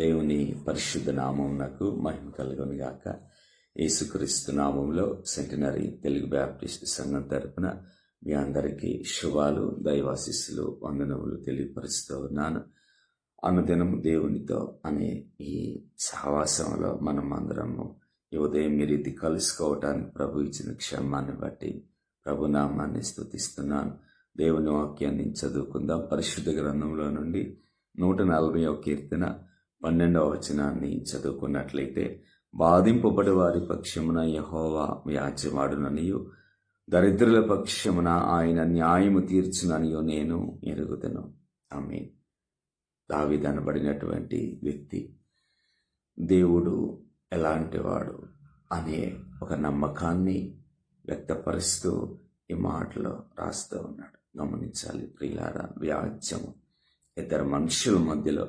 దేవుని పరిశుద్ధ నామం నాకు మహిమ కలుగును గాక. యేసుక్రీస్తు నామంలో సెంటనరీ తెలుగు బ్యాప్టిస్ట్ సంఘం తరపున మీ అందరికీ శుభాలు దైవాశిస్సులు వందనములు తెలియపరుస్తూ ఉన్నాను. అనుదినం దేవునితో అనే ఈ సహవాసంలో మనం అందరము ఈ ఉదయం మీరు ఇది కలుసుకోవటానికి ప్రభు ఇచ్చిన క్షమాన్ని బట్టి ప్రభునామాన్ని స్థుతిస్తున్నాను దేవుని వాక్యాన్ని చదువుకుందాం. పరిశుద్ధ గ్రంథంలో నుండి నూట నలభై కీర్తన పన్నెండవ వచనాన్ని చదువుకున్నట్లయితే బాధింపబడి వారి పక్షమున యహోవా వ్యాజ్యమాడుననియు దరిద్రుల పక్షమున ఆయన న్యాయము తీర్చుననియో నేను ఎరుగుదను. ఆమె దావిదనబడినటువంటి వ్యక్తి దేవుడు ఎలాంటివాడు అనే ఒక నమ్మకాన్ని వ్యక్తపరుస్తూ ఈ మాటలో రాస్తూ ఉన్నాడు. గమనించాలి ప్రియులారా వ్యాజ్యము ఇద్దరు మనుషుల మధ్యలో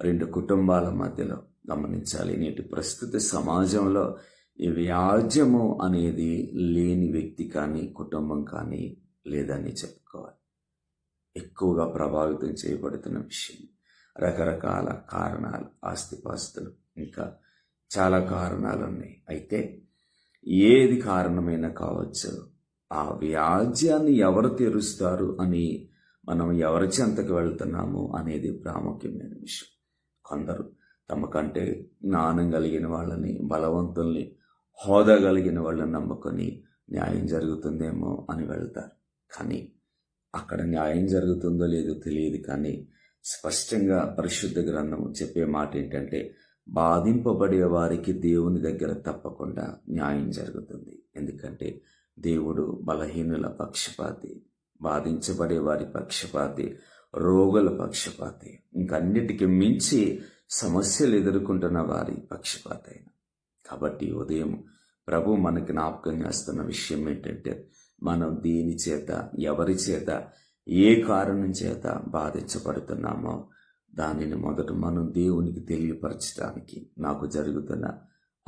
రెండు కుటుంబాల మధ్యలో గమనించాలి. నేటి ప్రస్తుత సమాజంలో ఈ వ్యాజ్యము అనేది లేని వ్యక్తి కానీ కుటుంబం కానీ లేదని చెప్పుకోవాలి. ఎక్కువగా ప్రభావితం చేయబడుతున్న విషయం. రకరకాల కారణాలు ఆస్తిపాస్తులు ఇంకా చాలా కారణాలు ఉన్నాయి. అయితే ఏది కారణమైనా కావచ్చు ఆ వ్యాజ్యాన్ని ఎవరు తెరుస్తారు అని మనం ఎవరి చెంతకు వెళ్తున్నాము అనేది ప్రాముఖ్యమైన విషయం. కొందరు తమకంటే జ్ఞానం కలిగిన వాళ్ళని బలవంతుల్ని హోదా కలిగిన వాళ్ళని నమ్ముకొని న్యాయం జరుగుతుందేమో అని వెళ్తారు. కానీ అక్కడ న్యాయం జరుగుతుందో లేదో తెలియదు కానీ స్పష్టంగా పరిశుద్ధ గ్రంథం చెప్పే మాట ఏంటంటే బాధింపబడే వారికి దేవుని దగ్గర తప్పకుండా న్యాయం జరుగుతుంది. ఎందుకంటే దేవుడు బలహీనుల పక్షపాతి బాధించబడే వారి పక్షపాతి రోగుల పక్షపాతి. ఇంకన్నిటికీ మించి సమస్యలు ఎదుర్కొంటున్న వారి పక్షపాతి. అయిన కాబట్టి ఉదయం ప్రభు మనకి జ్ఞాపకం చేస్తున్న విషయం ఏంటంటే మనం దేని చేత ఎవరి చేత ఏ కారణం చేత బాధించబడుతున్నామో దానిని మొదట మనం దేవునికి తెలియపరచడానికి నాకు జరుగుతున్న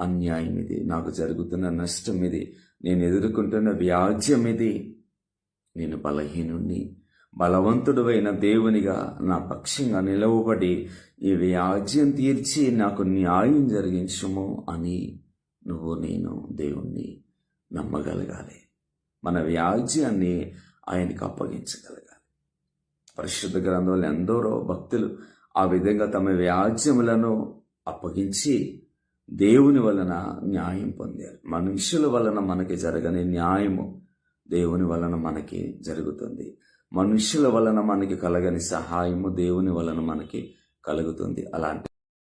అన్యాయం ఇది నాకు జరుగుతున్న నష్టం ఇది నేను ఎదుర్కొంటున్న వ్యాజ్యం ఇది. నేను బలహీనుణ్ణి బలవంతుడువైన దేవునిగా నా పక్షంగా నిలవబడి ఈ వ్యాజ్యం తీర్చి నాకు న్యాయం జరిగించము అని నువ్వు నేను దేవుణ్ణి నమ్మగలగాలి. మన వ్యాజ్యాన్ని ఆయనకు అప్పగించగలగాలి. పరిశుద్ధ గ్రంథంలో ఎందరో భక్తులు ఆ విధంగా తమ వ్యాజ్యములను అప్పగించి దేవుని వలన న్యాయం పొందారు. మనుషుల వలన మనకి జరగని న్యాయము దేవుని వలన మనకి జరుగుతుంది. మనుషుల వలన మనకి కలగని సహాయము దేవుని వలన మనకి కలుగుతుంది. అలాంటి